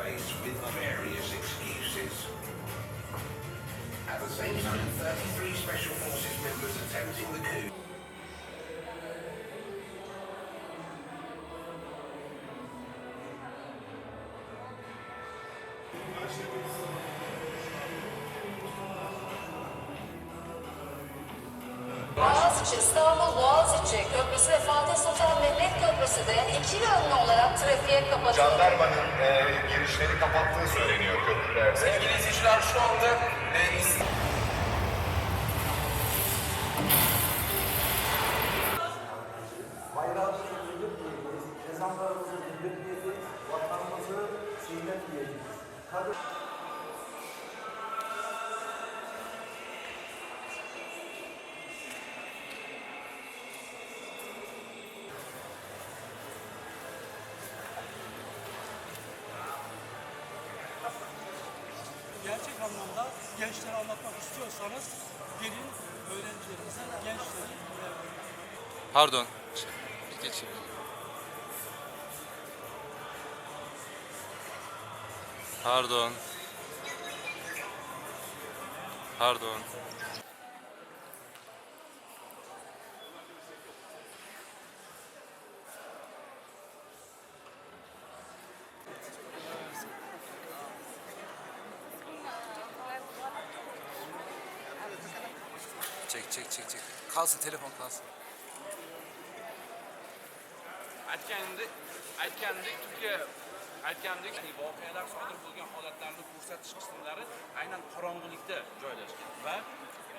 space with various excuses. At the same time, 33 Special Forces members attempting the coup. Boğaziçi, İstanbul Boğaziçi Köprüsü ve Fatih Sultan Köprüsü de iki yönlü olarak trafiğe kapatıldı. Jandarmanın e, girişleri kapattığı söyleniyor köprülerde. Sevgili izleyiciler şu anda e, Bayrağımızı indirmeyelim, ezanlarımızı indirmeyelim, vatanımızı çiğnetmeyelim. Tabii anlamda gençlere anlatmak istiyorsanız gelin öğrencilerimize, gençleri Pardon. Geçeyim. Pardon. Pardon. Çek çek çek çek. Kalsın telefon kalsın. aytgandek aytgandek turkiya aytgandek voqealar sodir bo'lgan holatlarni ko'rsatish qismlari aynan qorong'ilikda joylashgan va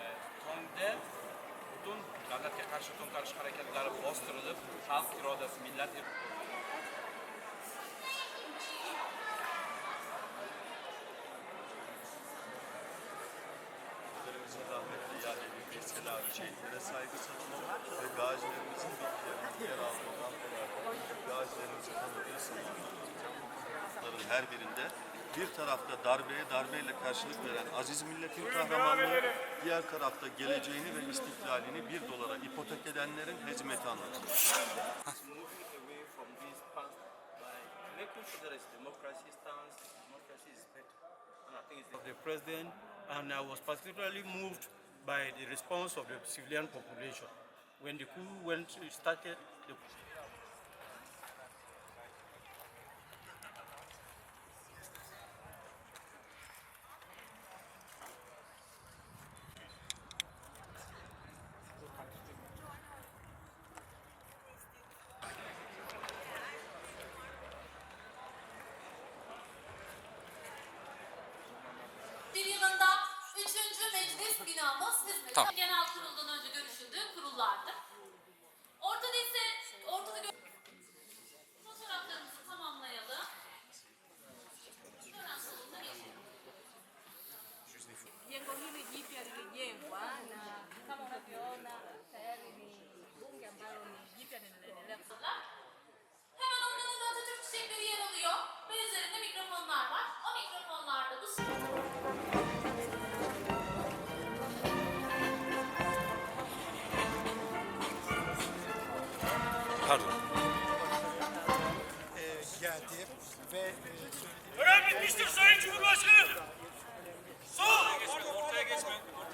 e, tongda butun davlatga qarshi to'ntarish harakatlari bostirilib xalq irodasi millat mesela şehitlere saygı sunmak ve gazilerimizin bilgilerinin yer almadan gazilerimizi tanıdığı sanatların her birinde bir tarafta darbeye darbeyle karşılık veren aziz milletin kahramanlığı, diğer tarafta geleceğini ve istiklalini bir dolara ipotek edenlerin hizmeti anlatılır. the president and I was particularly moved by the response of the civilian population. When the coup went started, the Meclis binamız hizmete Tamam. genel kuruldan önce görüşüldüğü kurullardı. geldi ve e, Tören bitmiştir Sayın Cumhurbaşkanı. Sol. Ortaya geçme. Ortaya geçme.